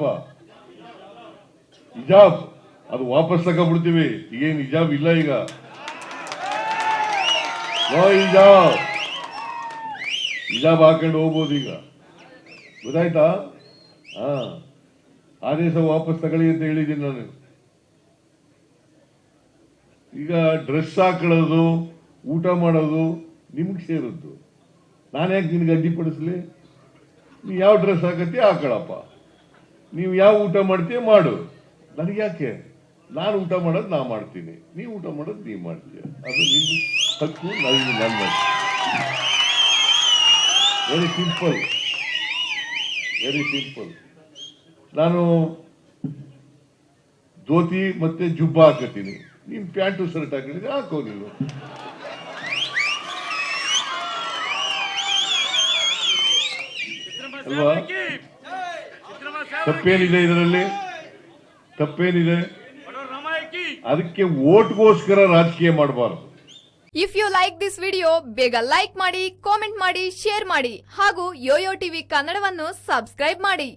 ಹಿಜಾಬ ಹಿಜಾಬ್ ಅದು ವಾಪಸ್ ತಗೊಂಡ್ಬಿಡ್ತೀವಿ. ಈಗೇನು ಹಿಜಾಬ್ ಇಲ್ಲ ಈಗ. ನೋ ಹಿಜಾಬ್ ಹಿಜಾಬ್ ಹಾಕೊಂಡು ಹೋಗ್ಬೋದು ಈಗ. ಗೊತ್ತಾಯ್ತಾ? ಹಾ. ಆದೇಶ ವಾಪಸ್ ತಗೊಳ್ಳಿ ಅಂತ ಹೇಳಿದ್ದೀನಿ ನಾನು. ಈಗ ಡ್ರೆಸ್ ಹಾಕೊಳ್ಳೋದು, ಊಟ ಮಾಡೋದು ನಿಮ್ಗೆ ಸೇರಿದ್ದು. ನಾನು ಯಾಕೆ ನಿನಗೆ ಅಡ್ಡಿಪಡಿಸ್ಲಿ? ನೀ ಯಾವ ಡ್ರೆಸ್ ಹಾಕತ್ತಿ ಹಾಕೊಳಪ್ಪ ನೀವು ಯಾವ ಊಟ ಮಾಡ್ತೀಯ ಮಾಡು. ನನಗೆ ಯಾಕೆ ನಾನು ಊಟ ಮಾಡೋದು ನಾ ಮಾಡ್ತೀನಿ. ನೀವು ಊಟ ಮಾಡೋದು ನೀವು ಮಾಡ್ತೀಯ. ಅದು ನಿನ್ನ ಹಕ್ಕು ನನಗೆ ನನ್ನ ವೆರಿ ಸಿಂಪಲ್ ವೆರಿ ಸಿಂಪಲ್ ನಾನು ಧೋತಿ ಮತ್ತೆ ಜುಬ್ಬ ಹಾಕತೀನಿ. ನಿಮ್ ಪ್ಯಾಂಟು ಶರ್ಟ್ ಹಾಕಿದ್ರೆ ಹಾಕೋ ನೀನು. ಅಲ್ವಾ? ತಪ್ಪೇನಿದೆ ಇದರಲ್ಲಿ? ತಪ್ಪೇನಿದೆ? ಅದಕ್ಕೆ ಓಟ್ಗೋಸ್ಕರ ರಾಜಕೀಯ ಮಾಡಬಾರದು. If you like this video ಬೇಗ ಲೈಕ್ ಮಾಡಿ ಕಾಮೆಂಟ್ ಮಾಡಿ ಶೇರ್ ಮಾಡಿ ಹಾಗೂ ಯೋಯೋ ಟಿವಿ ಕನ್ನಡವನ್ನು ಸಬ್ಸ್ಕ್ರೈಬ್ ಮಾಡಿ.